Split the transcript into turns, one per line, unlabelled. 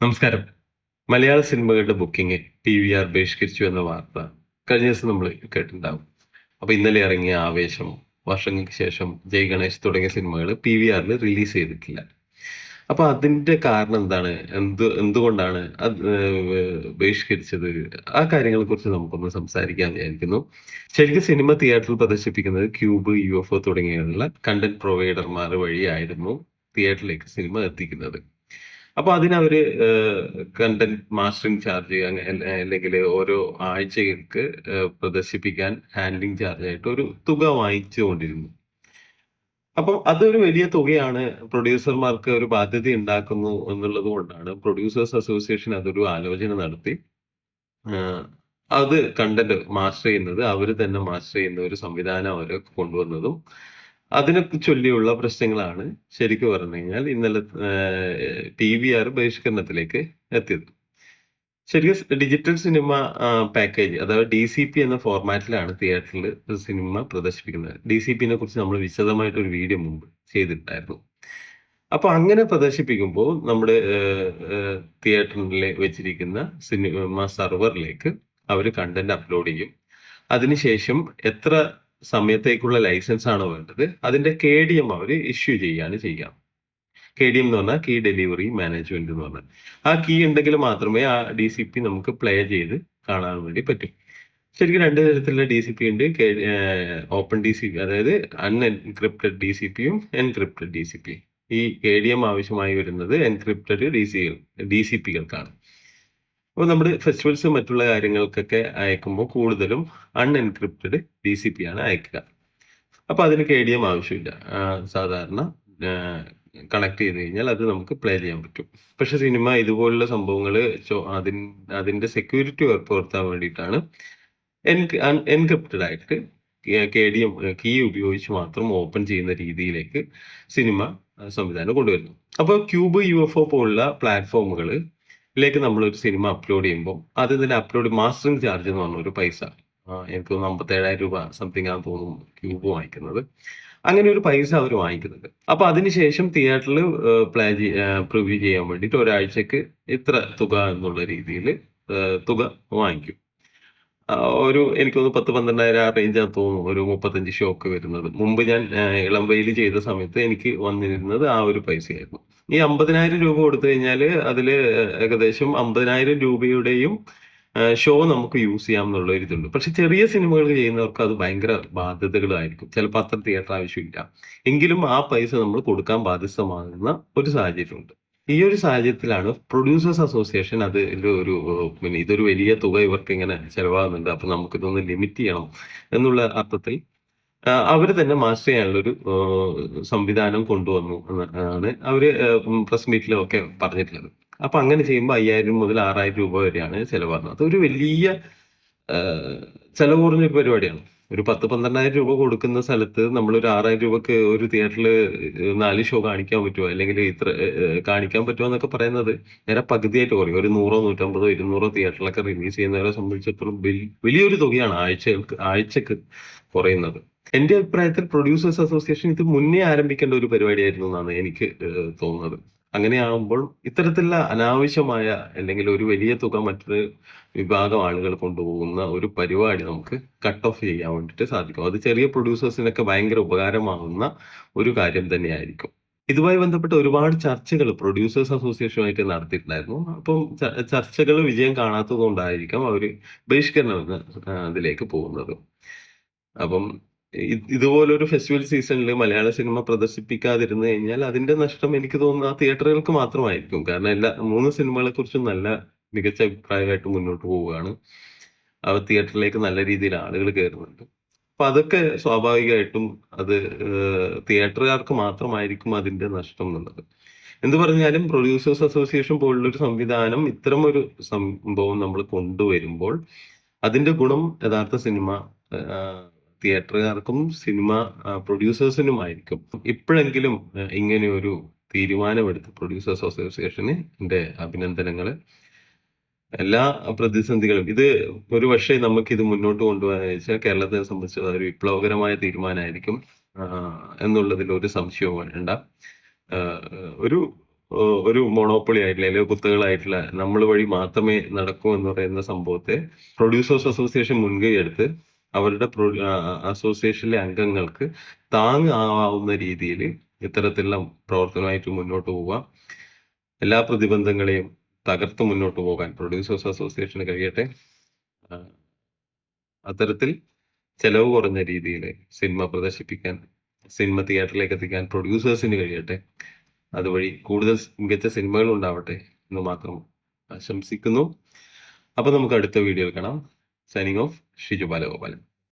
നമസ്കാരം. മലയാള സിനിമകളുടെ ബുക്കിംഗ് പി വി ആർ ബഹിഷ്കരിച്ചു എന്ന വാർത്ത കഴിഞ്ഞ ദിവസം നമ്മൾ കേട്ടിട്ടുണ്ടാവും. അപ്പൊ ഇന്നലെ ഇറങ്ങിയ ആവേശം വർഷങ്ങൾക്ക് ശേഷം ജയ് ഗണേഷ് തുടങ്ങിയ സിനിമകൾ പി വി ആറിൽ റിലീസ് ചെയ്തിട്ടില്ല. അപ്പൊ അതിന്റെ കാരണം എന്താണ്? എന്ത് എന്തുകൊണ്ടാണ് അത് ബഹിഷ്കരിച്ചത്? ആ കാര്യങ്ങളെ കുറിച്ച് നമുക്കൊന്ന് സംസാരിക്കാൻ വിചാരിക്കുന്നു. ശരിക്കും സിനിമ തിയേറ്ററിൽ പ്രദർശിപ്പിക്കുന്നത് ക്യൂബ് യു എഫ് ഒ തുടങ്ങിയുള്ള കണ്ടന്റ് പ്രൊവൈഡർമാർ വഴിയായിരുന്നു തിയേറ്ററിലേക്ക് സിനിമ എത്തിക്കുന്നത്. അപ്പൊ അതിനവര് കണ്ടന്റ് മാസ്റ്ററിങ് ചാർജ് അല്ലെങ്കിൽ ഓരോ ആഴ്ചകൾക്ക് പ്രദർശിപ്പിക്കാൻ ഹാൻഡ്ലിംഗ് ചാർജ് ആയിട്ട് ഒരു തുക വാങ്ങിച്ചുകൊണ്ടിരുന്നു. അപ്പം അതൊരു വലിയ തുകയാണ്. പ്രൊഡ്യൂസർമാർക്ക് ഒരു ബാധ്യത ഉണ്ടാക്കുന്നു എന്നുള്ളത് കൊണ്ടാണ് പ്രൊഡ്യൂസേഴ്സ് അസോസിയേഷൻ അതൊരു ആലോചന നടത്തി. അത് കണ്ടന്റ് മാസ്റ്റർ ചെയ്യുന്നത് അവർ തന്നെ മാസ്റ്റർ ചെയ്യുന്ന ഒരു സംവിധാനം അവർ കൊണ്ടുവന്നതും അതിനെ ചൊല്ലിയുള്ള പ്രശ്നങ്ങളാണ് ശരിക്കും പറഞ്ഞു കഴിഞ്ഞാൽ ഇന്നലെ ടി വി ആർ ബഹിഷ്കരണത്തിലേക്ക് എത്തിയത്. ശരിക്കും ഡിജിറ്റൽ സിനിമ പാക്കേജ് അതായത് ഡി സി പി എന്ന ഫോർമാറ്റിലാണ് തിയേറ്ററിൽ സിനിമ പ്രദർശിപ്പിക്കുന്നത്. ഡി സി പിനെ കുറിച്ച് നമ്മൾ വിശദമായിട്ട് ഒരു വീഡിയോ മുമ്പ് ചെയ്തിട്ടുണ്ടായിരുന്നു. അപ്പൊ അങ്ങനെ പ്രദർശിപ്പിക്കുമ്പോൾ നമ്മുടെ തിയേറ്ററിൽ വെച്ചിരിക്കുന്ന സിനിമ സെർവറിലേക്ക് അവർ കണ്ടന്റ് അപ്ലോഡ് ചെയ്യും. അതിനുശേഷം എത്ര സമയത്തേക്കുള്ള ലൈസൻസ് ആണ് വേണ്ടത്? അതിന്റെ കെ ഡി എം അവർ ഇഷ്യൂ ചെയ്യാണ് ചെയ്യാം കെ ഡി എം എന്ന് പറഞ്ഞാൽ കീ ഡെലിവറി മാനേജ്മെന്റ് എന്ന് പറഞ്ഞാൽ. ആ കീ ഉണ്ടെങ്കിൽ മാത്രമേ ആ ഡി സി പി നമുക്ക് പ്ലേ ചെയ്ത് കാണാൻ വേണ്ടി പറ്റൂ. ശരിക്കും രണ്ട് തരത്തിലുള്ള ഡി സി പി ഉണ്ട്. ഓപ്പൺ ഡി സി പി അതായത് അൺഎൻക്രിപ്റ്റഡ് ഡി സി പിയും എൻക്രിപ്റ്റഡ് ഡി സി പി ഈ കെ ഡി എം ആവശ്യമായി വരുന്നത് encrypted D C D C പികൾക്കാണ് അപ്പോൾ നമ്മുടെ ഫെസ്റ്റിവൽസ് മറ്റുള്ള കാര്യങ്ങൾക്കൊക്കെ അയക്കുമ്പോൾ കൂടുതലും അൺഎൻക്രിപ്റ്റഡ് ഡി സി പി ആണ് അയക്കുക. അപ്പോൾ അതിന് കെ ഡി എം ആവശ്യമില്ല. സാധാരണ കണക്ട് ചെയ്ത് കഴിഞ്ഞാൽ അത് നമുക്ക് പ്ലേ ചെയ്യാൻ പറ്റും. പക്ഷെ സിനിമ ഇതുപോലുള്ള സംഭവങ്ങൾ അതിൻ അതിന്റെ സെക്യൂരിറ്റി ഉറപ്പുവരുത്താൻ വേണ്ടിയിട്ടാണ് എൻ എൻക്രിപ്റ്റഡ് ആയിട്ട് കെ ഡി എം കീ ഉപയോഗിച്ച് മാത്രം ഓപ്പൺ ചെയ്യുന്ന രീതിയിലേക്ക് സിനിമ സംവിധാനം കൊണ്ടുവരുന്നു. അപ്പോൾ ക്യൂബ് യു എഫ് ഒ പോലുള്ള പ്ലാറ്റ്ഫോമുകൾ ിലേക്ക് നമ്മൾ ഒരു സിനിമ അപ്ലോഡ് ചെയ്യുമ്പോൾ അത് ഇതിന്റെ അപ്ലോഡ് മാസ്റ്ററിംഗ് ചാർജ് എന്ന് പറഞ്ഞ ഒരു പൈസ. എനിക്ക് തോന്നുന്നു അമ്പത്തേഴായിരം രൂപ സംതിങ് ആണെന്ന് തോന്നുന്നു ക്യൂബ് വാങ്ങിക്കുന്നത്. അങ്ങനെ ഒരു പൈസ അവർ വാങ്ങിക്കുന്നുണ്ട്. അപ്പൊ അതിനുശേഷം തിയേറ്ററിൽ പ്ലേ പ്രിവ്യൂ ചെയ്യാൻ വേണ്ടിയിട്ട് ഒരാഴ്ചക്ക് ഇത്ര തുക എന്നുള്ള രീതിയിൽ തുക വാങ്ങിക്കും. ഒരു എനിക്ക് തോന്നുന്നു പത്ത് പന്ത്രണ്ടായിരം ആ റേഞ്ചാണ് തോന്നുന്നു. ഒരു മുപ്പത്തഞ്ച് ഷോക്ക് വരുന്നത്. മുമ്പ് ഞാൻ ഇളം വെയിൽ ചെയ്ത സമയത്ത് എനിക്ക് വന്നിരുന്നത് ആ ഒരു പൈസയായിരുന്നു. ഈ അമ്പതിനായിരം രൂപ കൊടുത്തു കഴിഞ്ഞാൽ അതിൽ ഏകദേശം അമ്പതിനായിരം രൂപയുടെയും ഷോ നമുക്ക് യൂസ് ചെയ്യാം എന്നുള്ള ഒരു ഇതുണ്ട്. പക്ഷെ ചെറിയ സിനിമകൾ ചെയ്യുന്നവർക്ക് അത് ഭയങ്കര ബാധ്യതകളായിരിക്കും. ചിലപ്പോൾ അത്ര തിയേറ്റർ ആവശ്യമില്ല. എങ്കിലും ആ പൈസ നമ്മൾ കൊടുക്കാൻ ബാധ്യസ്ഥമാകുന്ന ഒരു സാഹചര്യമുണ്ട്. ഈ ഒരു സാഹചര്യത്തിലാണ് പ്രൊഡ്യൂസേഴ്സ് അസോസിയേഷൻ അത് ഒരു പിന്നെ ഇതൊരു വലിയ തുക ഇവർക്ക് ഇങ്ങനെ ചെലവാകുന്നുണ്ട്. അപ്പൊ നമുക്ക് ഇതൊന്ന് ലിമിറ്റ് ചെയ്യണം എന്നുള്ള അർത്ഥത്തിൽ അവർ തന്നെ മാസ്റ്റർ ചെയ്യാനുള്ള ഒരു സംവിധാനം കൊണ്ടുവന്നു എന്നാണ് അവർ പ്രസ് മീറ്റിലൊക്കെ പറഞ്ഞിട്ടുള്ളത്. അപ്പൊ അങ്ങനെ ചെയ്യുമ്പോൾ അയ്യായിരം മുതൽ ആറായിരം രൂപ വരെയാണ് ചെലവാകുന്നത്. അതൊരു വലിയ ചെലവ് കുറഞ്ഞ പരിപാടിയാണ്. ഒരു പത്ത് പന്ത്രണ്ടായിരം രൂപ കൊടുക്കുന്ന സ്ഥലത്ത് നമ്മൾ ഒരു ആറായിരം രൂപക്ക് ഒരു തിയേറ്ററിൽ നാല് ഷോ കാണിക്കാൻ പറ്റുമോ അല്ലെങ്കിൽ ഇത്ര കാണിക്കാൻ പറ്റുമോ എന്നൊക്കെ പറയുന്നത് നേരെ പകുതിയായിട്ട് കുറയും. ഒരു നൂറോ നൂറ്റമ്പതോ ഇരുന്നൂറോ തിയേറ്ററിലൊക്കെ റിലീസ് ചെയ്യുന്നവരെ സംബന്ധിച്ചിടത്തോളം വലി- വലിയൊരു തുകയാണ് ആഴ്ചകൾക്ക് ആഴ്ചക്ക് കുറയുന്നത്. എന്റെ അഭിപ്രായത്തിൽ പ്രൊഡ്യൂസേഴ്സ് അസോസിയേഷൻ ഇത് മുന്നേ ആരംഭിക്കേണ്ട ഒരു പരിപാടിയായിരുന്നു എന്നാണ് എനിക്ക് തോന്നുന്നത്. അങ്ങനെയാകുമ്പോൾ ഇത്തരത്തിലുള്ള അനാവശ്യമായ അല്ലെങ്കിൽ ഒരു വലിയ തുക മറ്റൊരു വിഭാഗം ആളുകൾ കൊണ്ടുപോകുന്ന ഒരു പരിപാടി നമുക്ക് കട്ട് ഓഫ് ചെയ്യാൻ വേണ്ടിയിട്ട് സാധിക്കും. അത് ചെറിയ പ്രൊഡ്യൂസേഴ്സിനൊക്കെ ഭയങ്കര ഉപകാരമാകുന്ന ഒരു കാര്യം തന്നെയായിരിക്കും. ഇതുമായി ബന്ധപ്പെട്ട് ഒരുപാട് ചർച്ചകൾ പ്രൊഡ്യൂസേഴ്സ് അസോസിയേഷനുമായിട്ട് നടത്തിയിട്ടുണ്ടായിരുന്നു. അപ്പം ചർച്ചകൾ വിജയം കാണാത്തത് കൊണ്ടായിരിക്കാം അവർ ബഹിഷ്കരണം അതിലേക്ക് പോകുന്നത്. അപ്പം ഇതുപോലൊരു ഫെസ്റ്റിവൽ സീസണിൽ മലയാള സിനിമ പ്രദർശിപ്പിക്കാതിരുന്നു കഴിഞ്ഞാൽ അതിന്റെ നഷ്ടം എനിക്ക് തോന്നുന്നു ആ തിയേറ്ററുകൾക്ക് മാത്രമായിരിക്കും. കാരണം എല്ലാ മൂന്ന് സിനിമകളെ കുറിച്ചും നല്ല മികച്ച അഭിപ്രായമായിട്ട് മുന്നോട്ട് പോവുകയാണ്. അവ തിയേറ്ററിലേക്ക് നല്ല രീതിയിൽ ആളുകൾ കയറുന്നുണ്ട്. അപ്പൊ അതൊക്കെ സ്വാഭാവികമായിട്ടും അത് തിയേറ്ററുകാർക്ക് മാത്രമായിരിക്കും അതിന്റെ നഷ്ടം എന്നുള്ളത്. എന്ത് പറഞ്ഞാലും പ്രൊഡ്യൂസേഴ്സ് അസോസിയേഷൻ പോലുള്ള ഒരു സംവിധാനം ഇത്തരം ഒരു സംഭവം നമ്മൾ കൊണ്ടുവരുമ്പോൾ അതിന്റെ ഗുണം യഥാർത്ഥ സിനിമ തിയേറ്ററുകാർക്കും സിനിമ പ്രൊഡ്യൂസേഴ്സിനുമായിരിക്കും. ഇപ്പോഴെങ്കിലും ഇങ്ങനെയൊരു തീരുമാനമെടുത്ത പ്രൊഡ്യൂസേഴ്സ് അസോസിയേഷന് എന്റെ അഭിനന്ദനങ്ങൾ എല്ലാ പ്രതിസന്ധികളും ഇത് ഒരു പക്ഷേ നമുക്ക് ഇത് മുന്നോട്ട് കൊണ്ടുപോകാൻ വെച്ചാൽ കേരളത്തെ സംബന്ധിച്ച് ഒരു വിപ്ലവകരമായ തീരുമാനമായിരിക്കും എന്നുള്ളതിൽ ഒരു സംശയവും വേണ്ട. ഒരു ഒരു മോണോപ്പൊളി ആയിട്ടില്ല അല്ലെങ്കിൽ കുത്തുകളായിട്ടില്ല നമ്മൾ വഴി മാത്രമേ നടക്കൂ എന്ന് പറയുന്ന സംഭവത്തെ പ്രൊഡ്യൂസേഴ്സ് അസോസിയേഷൻ മുൻകൈ എടുത്ത് അവരുടെ അസോസിയേഷനിലെ അംഗങ്ങൾക്ക് താങ്ങാവുന്ന രീതിയിൽ ഇത്തരത്തിലുള്ള പ്രവർത്തനമായിട്ട് മുന്നോട്ട് പോവാം എല്ലാ പ്രതിബന്ധങ്ങളെയും തകർത്ത് മുന്നോട്ട് പോകാൻ പ്രൊഡ്യൂസേഴ്സ് അസോസിയേഷന് കഴിയട്ടെ. അത്തരത്തിൽ ചെലവ് കുറഞ്ഞ രീതിയിൽ സിനിമ പ്രദർശിപ്പിക്കാൻ സിനിമ തിയേറ്ററിലേക്ക് എത്തിക്കാൻ പ്രൊഡ്യൂസേഴ്സിന് കഴിയട്ടെ. അതുവഴി കൂടുതൽ മികച്ച സിനിമകൾ ഉണ്ടാവട്ടെ എന്ന് മാത്രം ആശംസിക്കുന്നു. അപ്പൊ നമുക്ക് അടുത്ത വീഡിയോ കാണാം. Signing off Shiju Balagopalan